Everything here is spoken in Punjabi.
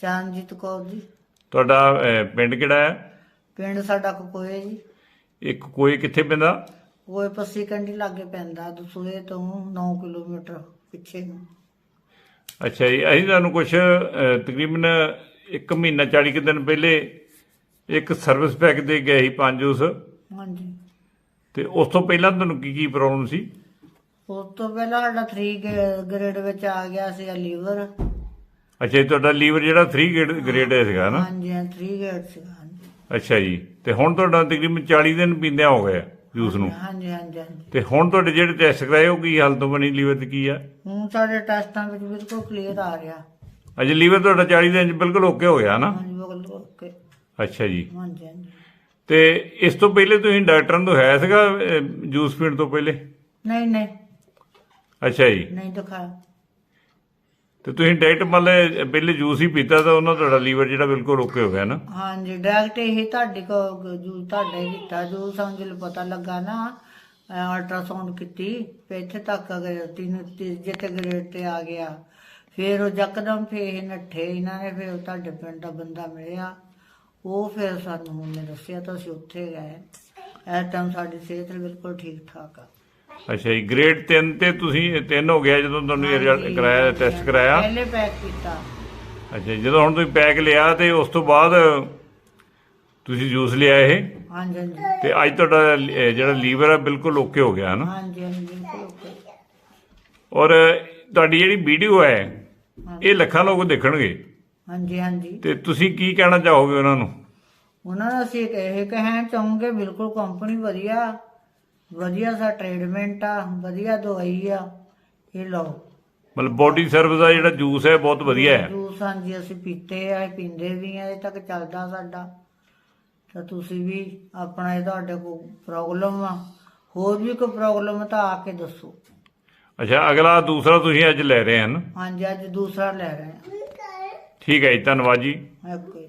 ਚਰਨਜੀਤ ਕੌਰ ਜੀ। ਤੁਹਾਡਾ ਅਹ, ਪਿੰਡ ਕਿਹੜਾ ਹੈ? ਪਿੰਡ ਸਾਡਾ ਕੋਏ ਜੀ। ਇੱਕ ਕੋਈ ਕਿੱਥੇ ਪੈਂਦਾ? ਕੋਏ ਪੱਸੀ ਕੰਢੀ ਲਾਗੇ ਪੈਂਦਾ ਦਸੂਏ ਤੋਂ 9 ਕਿਲੋਮੀਟਰ ਪਿੱਛੇ ਨੂੰ। ਅੱਛਾ ਜੀ ਅਸੀਂ ਤੁਹਾਨੂੰ ਕੁਝ ਤਕਰੀਬਨ 1 ਮਹੀਨਾ 40 ਕੁ ਦਿਨ ਪਹਿਲੇ ਇੱਕ ਸਰਵਿਸ ਪੈਕ ਦੇ ਗਏ ਸੀ ਪੰਜ ਉਸ। ਹਾਂਜੀ। ਤੇ ਉਸ ਤੋਂ ਪਹਿਲਾਂ ਤੁਹਾਨੂੰ ਕੀ ਕੀ ਪ੍ਰੋਬਲਮ ਸੀ? ਉਸ ਤੋਂ ਪਹਿਲਾਂ ਸਾਡਾ 3 ਗ੍ਰੇਡ ਵਿੱਚ ਆ ਗਿਆ ਸੀ ਲੀਵਰ। ਅੱਛਾ ਜੀ ਤੁਹਾਡਾ ਲੀਵਰ ਜਿਹੜਾ 3 ਗ੍ਰੇਡ ਸੀਗਾ ਨਾ? ਹਾਂਜੀ 3 ਗ੍ਰੇਡ ਸੀਗਾ ਹਾਂਜੀ। ਅੱਛਾ ਜੀ ਤੇ ਹੁਣ ਤੁਹਾਡਾ ਤਕਰੀਬਨ 40 ਦਿਨ ਪੀਂਦਿਆਂ ਹੋ ਗਏ ਜੂਸ ਨੂੰ? ਹਾਂਜੀ ਹਾਂਜੀ ਹਾਂਜੀ। ਤੇ ਹੁਣ ਤੁਹਾਡੇ ਜਿਹੜੇ ਟੈਸਟ ਕਰਾਏ ਉਹ ਕੀ ਹਾਲਤ ਬਣੀ ਲੀਵਰ ਦੀ ਕੀ ਆ? ਹੁਣ ਸਾਡੇ ਟੈਸਟਾਂ ਵਿੱਚ ਬਿਲਕੁਲ ਕਲੀਅਰ ਆ ਰਿਹਾ। ਅਜੇ ਲੀਵਰ ਤੁਹਾਡਾ 40 ਦਿਨ ਚ ਬਿਲਕੁਲ ਓਕੇ ਹੋ ਗਿਆ ਨਾ? ਹਾਂਜੀ ਬਿਲਕੁਲ ਓਕੇ ਅੱਛਾ ਜੀ। ਹਾਂਜੀ ਹਾਂਜੀ। ਤੇ ਇਸ ਤੋਂ ਪਹਿਲੇ ਤੁਸੀਂ ਡਾਕਟਰਾਂ ਤੋਂ ਹੈ ਸੀਗਾ ਅਹ, ਜੂਸ ਪੀਣ ਤੋਂ ਪਹਿਲੇ? ਨਹੀਂ ਨਹੀਂ। ਅੱਛਾ ਜੀ। ਨਹੀਂ ਦਿਖਾਇਆ। ਤੇ ਤੁਸੀਂ ਡਾਇਟ ਮਤਲਬ ਪਹਿਲੇ ਜੂਸ ਹੀ ਪੀਤਾ ਤਾਂ ਉਹਨਾਂ ਤੁਹਾਡਾ ਲੀਵਰ ਜਿਹੜਾ ਬਿਲਕੁਲ ਓਕੇ ਹੋ ਗਿਆ ਨਾ? ਹਾਂਜੀ, ਡਾਇਰੈਕਟ ਇਹ ਤੁਹਾਡੇ ਕੋ ਜੂ, ਤੁਹਾਡੇ ਕੀਤਾ ਜੋ ਸਮਝ ਪਤਾ ਲੱਗਾ ਨਾ ਅਲਟਰਾਸਾਊਂਡ ਕੀਤੀ, ਤੇ ਇੱਥੇ ਤੱਕ ਅਗਰ ਤਿੰਨ ਤੀਜੇ ਤੇ ਗ੍ਰੇਡ ਤੇ ਆ ਗਿਆ, ਫਿਰ ਉਹ ਯਕਦਮ ਫੇ ਇਹ ਨੱਠੇ, ਇਹਨਾਂ ਨੇ ਫਿਰ ਤੁਹਾਡੇ ਪਿੰਡ ਦਾ ਬੰਦਾ ਮਿਲਿਆ, ਉਹ ਫਿਰ ਸਾਨੂੰ ਉਹਨੇ ਦੱਸਿਆ, ਤਾਂ ਅਸੀਂ ਉੱਥੇ ਗਏ। ਇਸ ਟਾਈਮ ਸਾਡੀ ਸਿਹਤ ਬਿਲਕੁਲ ਠੀਕ ਠਾਕ ਆ। ਅੱਛਾ ਜੀ ਗ੍ਰੇਡ 3 ਤੇ ਤੁਸੀਂ 3 ਹੋ ਗਿਆ ਜਦੋਂ ਤੁਹਾਨੂੰ ਇਹ ਰਿਜ਼ਲਟ ਕਰਾਇਆ ਟੈਸਟ ਕਰਾਇਆ? ਪਹਿਲੇ ਪੈਕ ਕੀਤਾ। ਅੱਛਾ ਜਦੋਂ ਹੁਣ ਤੁਸੀਂ ਪੈਕ ਲਿਆ ਤੇ ਉਸ ਤੋਂ ਬਾਅਦ ਤੁਸੀਂ ਜੂਸ ਲਿਆ ਇਹ? ਹਾਂਜੀ ਹਾਂਜੀ। ਤੇ ਅੱਜ ਤੁਹਾਡਾ ਲ- ਜਿਹੜਾ ਲੀਵਰ ਹੈ ਬਿਲਕੁਲ ਓਕੇ ਹੋ ਗਿਆ ਨਾ ਹਾਂਜੀ ਹਾਂਜੀ ਬਿਲਕੁਲ ਓਕੇ ਔਰ ਤੁਹਾਡੀ ਜਿਹੜੀ ਵੀਡੀਓ ਹੈ ਇਹ ਲੱਖਾਂ ਲੋਕ ਦੇਖਣਗੇ। ਹਾਂਜੀ ਹਾਂਜੀ। ਤੇ ਤੁਸੀਂ ਕੀ ਕਹਿਣਾ ਚਾਹੋਗੇ ਉਹਨਾਂ ਨੂੰ? ਉਹਨਾਂ ਨੂੰ ਅਸੀਂ ਇਹ ਕਹਿਣਾ ਚਾਹੂੰਗੇ ਬਿਲਕੁਲ ਕੰਪਨੀ ਵਧੀਆ। ਵਧੀਆ ਸਾ ਟ੍ਰੀਟਮੈਂਟ ਆ ਵਧੀਆ ਦਵਾਈ ਆ ਇਹ ਲਓ। ਮਤਲਬ ਬੋਡੀ ਸਰਵਿਸ ਦਾ ਜਿਹੜਾ ਜੂਸ ਹੈ ਬਹੁਤ ਵਧੀਆ ਹੈ। ਜੂਸ ਹਾਂਜੀ ਅਸੀਂ ਪੀਤੇ ਆ ਪੀਂਦੇ ਵੀ ਆ ਇਹ ਤੱਕ ਚੱਲਦਾ ਸਾਡਾ। ਤਾਂ ਤੁਸੀਂ ਵੀ ਆਪਣਾ ਇਹ ਤੁਹਾਡੇ ਕੋਲ ਪ੍ਰੋਬਲਮ ਆ। ਹੋਰ ਵੀ ਕੋਈ ਪ੍ਰੋਬਲਮ ਤਾਂ ਆ ਕੇ ਦੱਸੋ। ਅੱਛਾ ਅਗਲਾ ਦੂਸਰਾ ਤੁਸੀਂ ਅੱਜ ਲੈ ਰਹੇ ਹਨ। ਹਾਂਜੀ ਅੱਜ ਦੂਸਰਾ ਲੈ ਰਹੇ ਠੀਕ ਹੈ ਜੀ ਧੰਨਵਾਦ ਜੀ। ਹਾਂ ਓਕੇ